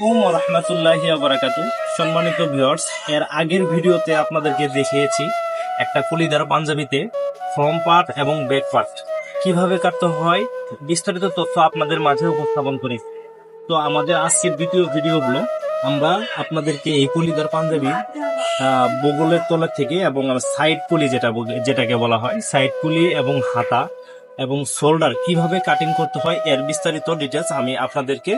আলাইকুম রহমতুল্লাহি বারাকাতু সম্মানিত ভিউয়ার্স, এর আগের ভিডিওতে আপনাদেরকে দেখিয়েছি একটা কলিদার পাঞ্জাবিতে ফ্রম পার্ট এবং ব্যাক পার্ট। কীভাবে কাটতে হয়, বিস্তারিত তথ্য আপনাদের মাঝে উপস্থাপন করি। তো আমাদের আজকের দ্বিতীয় ভিডিওগুলো আমরা আপনাদেরকে এই কলিদার পাঞ্জাবি বগলের তলা থেকে এবং সাইড পুলি যেটা যেটাকে বলা হয়, সাইড পুলি এবং হাতা এবং শোল্ডার কীভাবে কাটিং করতে হয়, এর বিস্তারিত ডিটেলস আমি আপনাদেরকে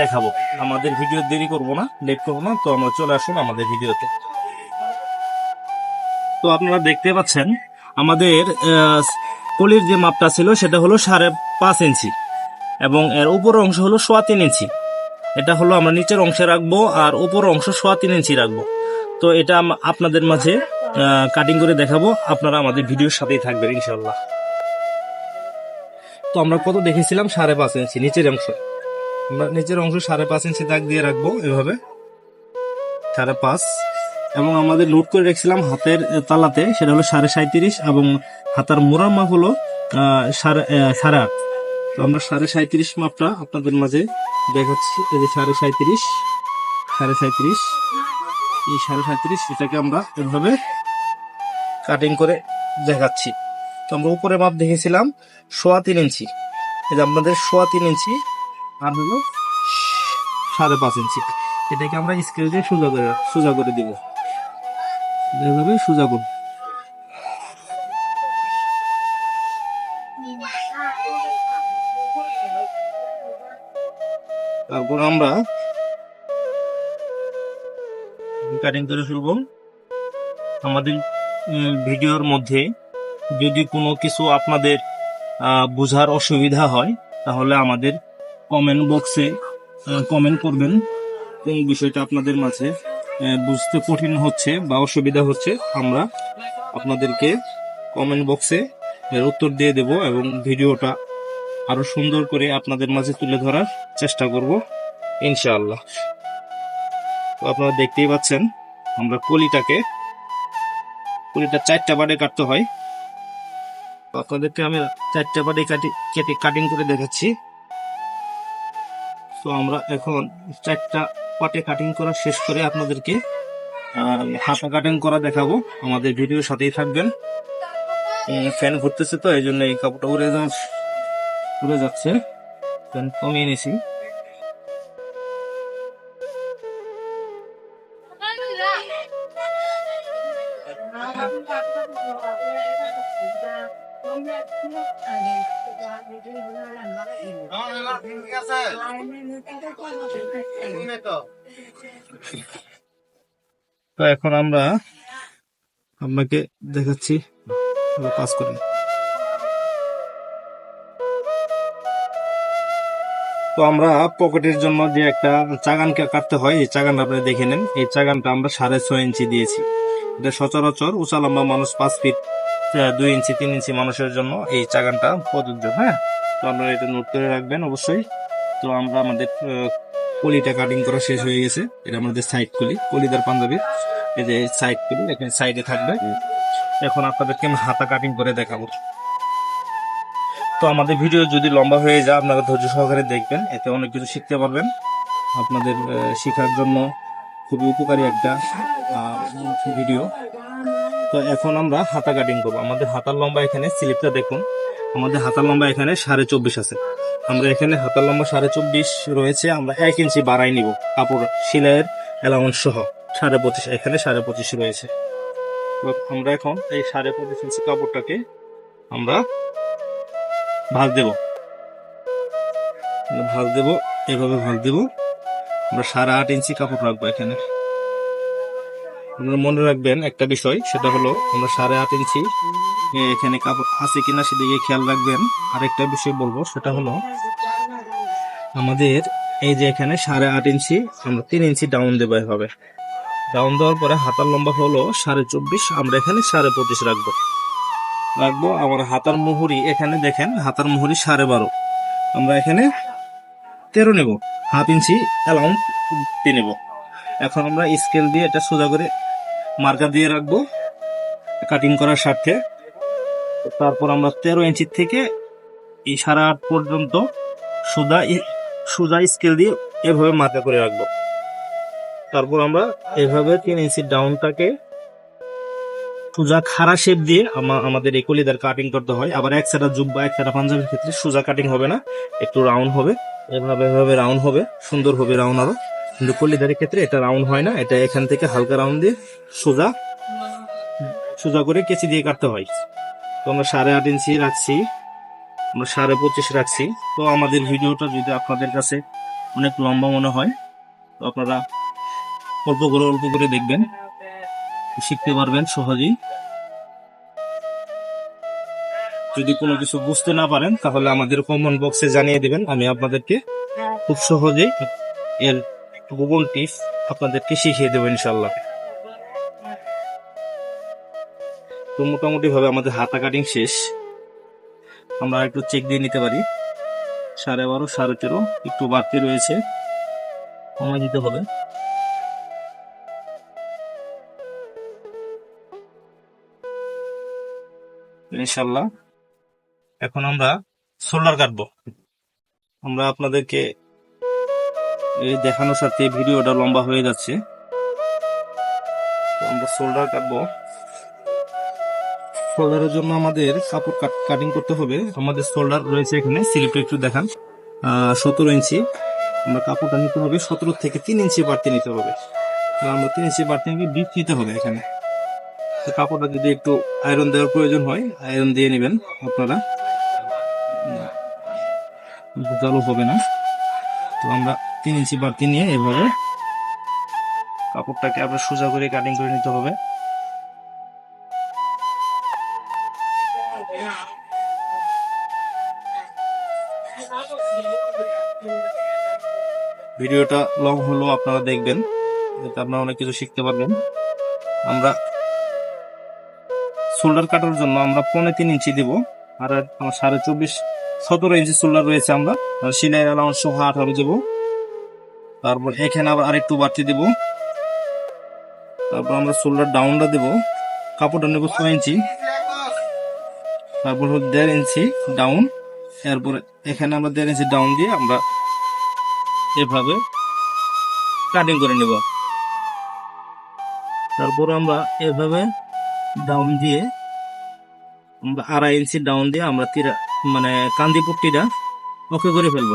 দেখাবো। আমাদের ভিডিও দেরি করব না লেট করব না, তো আমরা চলে আসুন আমাদের ভিডিওতে। তো আপনারা দেখতে পাচ্ছেন, আমাদের কলির যে মাপটা ছিল সেটা হলো সাড়ে পাঁচ ইঞ্চি এবং এর উপরের অংশ হলো সোয়া তিন ইঞ্চি। এটা হলো আমরা নিচের অংশে রাখব আর উপরের অংশ সোয়া তিন ইঞ্চি রাখব। তো এটা আপনাদের মাঝে কাটিং করে দেখাবো। আপনারা আমাদের ভিডিওর সাথেই থাকবেন ইনশাল্লাহ তো আমরা কত দেখেছিলাম? সাড়ে পাঁচ ইঞ্চি, নিচের অংশ। আমরা নিচের অংশ সাড়ে পাঁচ ইঞ্চি দাগ দিয়ে রাখব এভাবে। সাড়ে পাঁচ। এবং আমাদের নোট করে রেখেছিলাম হাতের তালাতে, সেটা হলো সাড়ে সাঁত্রিশ এবং হাতার মোড়ার মাপ হলো সাড়ে সাড়ে আট। তো আমরা সাড়ে সাঁত্রিশ মাপটা আপনাদের মাঝে দেখাচ্ছি এই যে সাড়ে সাঁত্রিশ সাড়ে সাঁত্রিশ এই সাড়ে সাঁত্রিশ এটাকে আমরা এভাবে কাটিং করে দেখাচ্ছি। তো আমরা উপরে মাপ দেখেছিলাম, সোয়া তিন ইঞ্চি। যে আপনাদের সোয়া তিন ইঞ্চি আর হলো, সাড়ে পাঁচ ইঞ্চি। এটাকে আমরা স্কেল দিয়ে সোজা করে সোজা করে দিব। এভাবে সোজা করব। তারপর আমরা কাটিং করে ফেলব। আমাদের ভিডিওর মধ্যে যদি কোনো কিছু আপনাদের বোঝার অসুবিধা হয়, তাহলে আমাদের কমেন্ট বক্সে কমেন্ট করবেন। কোন বিষয়টা আপনাদের মাঝে বুঝতে কঠিন হচ্ছে বা অসুবিধা হচ্ছে, আমরা আপনাদেরকে কমেন্ট বক্সে এর উত্তর দিয়ে দেব এবং ভিডিওটা আরও সুন্দর করে আপনাদের মাঝে তুলে ধরার চেষ্টা করব, ইনশাআল্লাহ। তো আপনারা দেখতেই পাচ্ছেন, আমরা কলিটাকে, কলিটা চারটা বারে কাটতে হয়। আপনাদেরকে আমি চারটা বারে কাটি কেটে কাটিং করে দেখাচ্ছি। তো আমরা এখন চারটা পাটে কাটিং করা শেষ করে আপনাদেরকে হাতা কাটিং করা দেখাবো। আমাদের ভিডিওর সাথেই থাকবেন। ফ্যান ঘুরতেছে তো, এই জন্য এই কাপড়টা উড়ে যাচ্ছে উড়ে যাচ্ছে। ফ্যান কমিয়ে নিয়েছি তো এখন আমরা আপনাকে দেখাচ্ছি। পাস করে। তো আমরা পকেটের জন্য যে একটা চাগানকে কাটতে হয় এই চাগানটা আপনি দেখে নেন। এই চাগানটা আমরা সাড়ে ছয় ইঞ্চি দিয়েছি। এটা সচরাচর উঁচা লম্বা মানুষ পাঁচ ফিট দুই ইঞ্চি তিন ইঞ্চি মানুষের জন্য এই চাগানটা প্রযোজ্য হ্যাঁ? তো আপনারা এটা নোট করে রাখবেন অবশ্যই। তো আমরা আমাদের কলিটা কাটিং করা শেষ হয়ে গেছে। এটা আমাদের সাইড কলি, কলিদার পাঞ্জাবির এই যে সাইড কলি, এখানে সাইডে থাকবে। এখন আপনাদেরকে আমি হাতা কাটিং করে দেখাবো। তো আমাদের ভিডিও যদি লম্বা হয়ে যায়, আপনারা ধৈর্য সহকারে দেখবেন। এতে অনেক কিছু শিখতে পারবেন। আপনাদের শেখার জন্য খুবই উপকারী একটা ভিডিও তো এখন আমরা হাতা কাটিং করব। আমাদের হাতার লম্বা এখানে স্লিপটা দেখুন। আমাদের হাতার লম্বা এখানে সাড়ে চব্বিশ আছে। আমরা এখানে হাতার লম্বা সাড়ে চব্বিশ রয়েছে, আমরা এক ইঞ্চি বাড়াই নিব। কাপড় সেলাইয়ের অ্যালাউন্স সহ সাড়ে পঁচিশ, এখানে সাড়ে পঁচিশ রয়েছে। আমরা এখন এই সাড়ে পঁচিশ ইঞ্চি কাপড়টাকে আমরা ভাঁজ দেব। ভাঁজ দেব, এভাবে ভাঁজ দেব। আমরা সাড়ে আট ইঞ্চি কাপড় রাখব এখানে। আপনারা মনে রাখবেন একটা বিষয়, সেটা হলো আমরা সাড়ে আট ইঞ্চি এখানে কাপড় আছে কিনা সেদিকে খেয়াল রাখবেন। আরেকটা বিষয় বলব, সেটা হলো আমাদের এই যে এখানে সাড়ে আট ইঞ্চি, আমরা তিন ইঞ্চি ডাউন দেবো এভাবে। ডাউন দেওয়ার পরে হাতার লম্বা হলো সাড়ে চব্বিশ, আমরা এখানে সাড়ে পঁচিশ রাখব। রাখব আমার হাতার মুহুরি, এখানে দেখেন হাতার মুহুরি সাড়ে বারো। আমরা এখানে তেরো নেব, হাফ ইঞ্চি অ্যালাউন্ড দিয়ে নেব। এখন আমরা স্কেল দিয়ে এটা সোজা করে মার্কার দিয়ে রাখব কাটিং করার স্বার্থে। তারপর আমরা তেরো ইঞ্চি থেকে এই সাড়ে আট পর্যন্ত সোজা সোজা স্কেল দিয়ে এভাবে মার্কা করে রাখব। তারপর আমরা এভাবে তিন ইঞ্চি ডাউনটাকে সোজা খাড়া শেপ দিয়ে আমা- আমাদের এই কলিদার কাটিং করতে হয়। আবার এক সাইডা জুব বা এক সাইডা পাঞ্জাবির ক্ষেত্রে সোজা কাটিং হবে না, একটু রাউন্ড হবে। এভাবে এভাবে রাউন্ড হবে, সুন্দর হবে রাউন্ড আরও। কিন্তু কলিদারের ক্ষেত্রে এটা রাউন্ড হয় না এটা এখান থেকে হালকা রাউন্ড দিয়ে সোজা সোজা করে কেচি দিয়ে কাটতে হয়। তো আমরা সাড়ে আট ইঞ্চি রাখছি আমরা সাড়ে পঁচিশ রাখছি। তো আমাদের ভিডিওটা যদি আপনাদের কাছে অনেক লম্বা মনে হয় তো আপনারা অল্প করে অল্প করে দেখবেন শিখতে পারবেন সহজেই। যদি কোনো কিছু বুঝতে না পারেন তাহলে আমাদের কমেন্ট বক্সে জানিয়ে দিবেন আমি আপনাদেরকে খুব সহজেই এর গুগল টিপস আপনাদেরকে শিখিয়ে দেবো ইনশাল্লাহ তো মোটামুটি ভাবে আমাদের হাতা কাটিং শেষ। আমরা একটু চেক দিয়ে নিতে পারি। সাড়ে বারো, সাড়ে তেরো, একটু বাড়তি রয়েছে। কমাই দিতে হবে। ইনশাল্লাহ এখন আমরা সোল্ডার কাটবো। আমরা আপনাদেরকে এই দেখানোর সাথে ভিডিওটা লম্বা হয়ে যাচ্ছে। আমরা সোল্ডার কাটবো। শোল্ডারের জন্য আমাদের কাপড় কাটিং করতে হবে। আমাদের শোল্ডার রয়েছে এখানে স্লিপটা একটু দেখান। সতেরো ইঞ্চি। আমরা কাপড়টা নিতে হবে, সতেরো থেকে তিন ইঞ্চি বাড়তি নিতে হবে। আমরা তিন ইঞ্চি বাড়তি নিয়ে ডিপ নিতে হবে এখানে। কাপড়টা যদি একটু আয়রন দেওয়ার প্রয়োজন হয় আয়রন দিয়ে নেবেন আপনারা। জলও হবে না। তো আমরা তিন ইঞ্চি বাড়তি নিয়ে এভাবে। কাপড়টাকে আবার সোজা করে কাটিং করে নিতে হবে। ভিডিওটা লং হলো আপনারা দেখবেন, এতে আপনারা অনেক কিছু শিখতে পারবেন। আমরা শোল্ডার কাটার জন্য আমরা পনেরো তিন ইঞ্চি দিব, আর সাড়ে চব্বিশ, সতেরো ইঞ্চি শোল্ডার রয়েছে আমরা সিলাই অ্যালাউন্স সহ আঠারো দেবো। তারপর এখানে আবার আরেকটু বাড়তি দেব। তারপর আমরা শোল্ডার ডাউনটা দেব। কাপড়টা নেব ছয় ইঞ্চি। তারপর হলো দেড় ইঞ্চি ডাউন এরপরে এখানে আমরা দেড় ইঞ্চি ডাউন দিয়ে আমরা এভাবে কাটিং করে নেব। তারপর আমরা এভাবে ডাউন দিয়ে আমরা আড়াই ইঞ্চি ডাউন দিয়ে আমরা তিরা মানে কান্দি পট্টিটা ওকে করে ফেলব।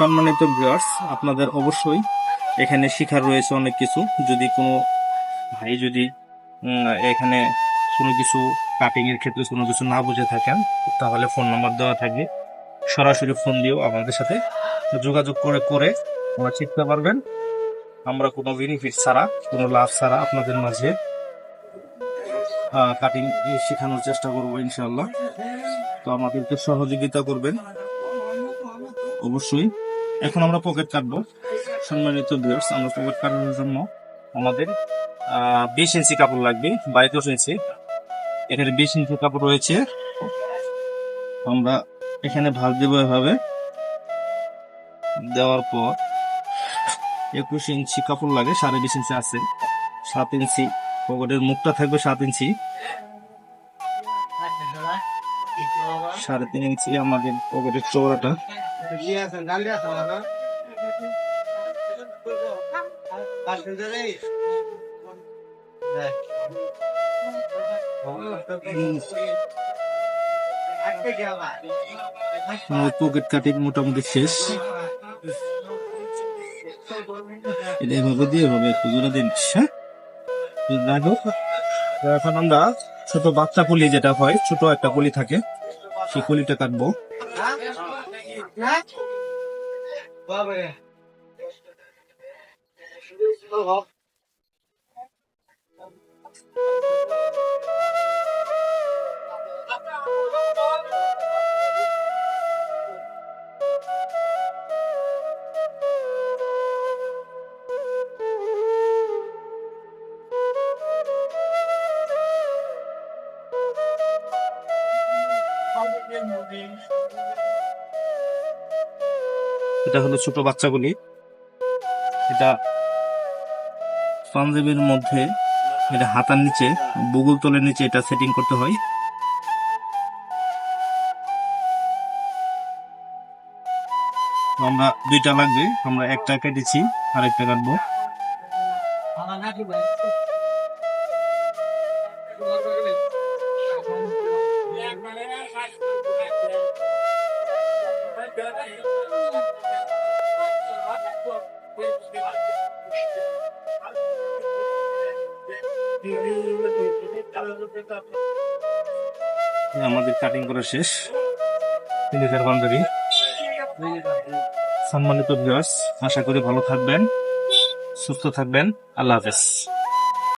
সম্মানিত ভিউয়ার্স আপনাদের অবশ্যই এখানে শিখার রয়েছে অনেক কিছু। যদি কোনো ভাই যদি এখানে কোনো কিছু কাটিং এর ক্ষেত্রে কোনো কিছু না বুঝে থাকেন, তাহলে ফোন নাম্বার দেওয়া থাকবে। সরাসরি ফোন দিয়েও আমাদের সাথে যোগাযোগ করে করে ওরা শিখতে পারবেন। আমরা কোনো বেনিফিট ছাড়া, কোনো লাভ ছাড়া আপনাদের মাঝে কাটিং শেখানোর চেষ্টা করব ইনশাল্লাহ তো আমাদেরকে সহযোগিতা করবেন। অবশ্যই এখন আমরা পকেট কাটবো। সম্মানিত ভিউয়ার্স আমরা পকেট কাটানোর জন্য আমাদের বিশ ইঞ্চি কাপড় লাগবে বাই দশ ইঞ্চি এখানে বিশ ইঞ্চি কাপড় রয়েছে। আমরা এখানে ভাগ দেবো এভাবে। দেওয়ার পর একুশ ইঞ্চি কাপড় লাগে, সাড়ে বিশ ইঞ্চি আছে। সাত ইঞ্চি পকেটের মুখটা থাকবে সাত ইঞ্চি। সাড়ে তিন ইঞ্চি আমাদের পকেটের চৌড়াটা পকেট কাটিং মোটামুটি শেষ। এটা এভাবে দিয়ে এভাবে দিন। হ্যাঁ? এখন আমরা ছোট বাচ্চা পুলি যেটা হয় ছোট একটা পুলি থাকে সেই কুলিটা কাটবো। এটা হলো ছোট বাচ্চাগুলি। এটা পাঞ্জাবির মধ্যে এটা হাতার নিচে, বুগুল তলের নিচে এটা সেটিং করতে হয়। আমরা দুইটা লাগবে, আমরা একটা কেটেছি আর একটা কাটবো। এই আমাদের কাটিং করা শেষ। তিনটার বান্ধবী। সম্মানিত আশা করি ভালো থাকবেন, সুস্থ থাকবেন। আল্লাহ হাফেজ।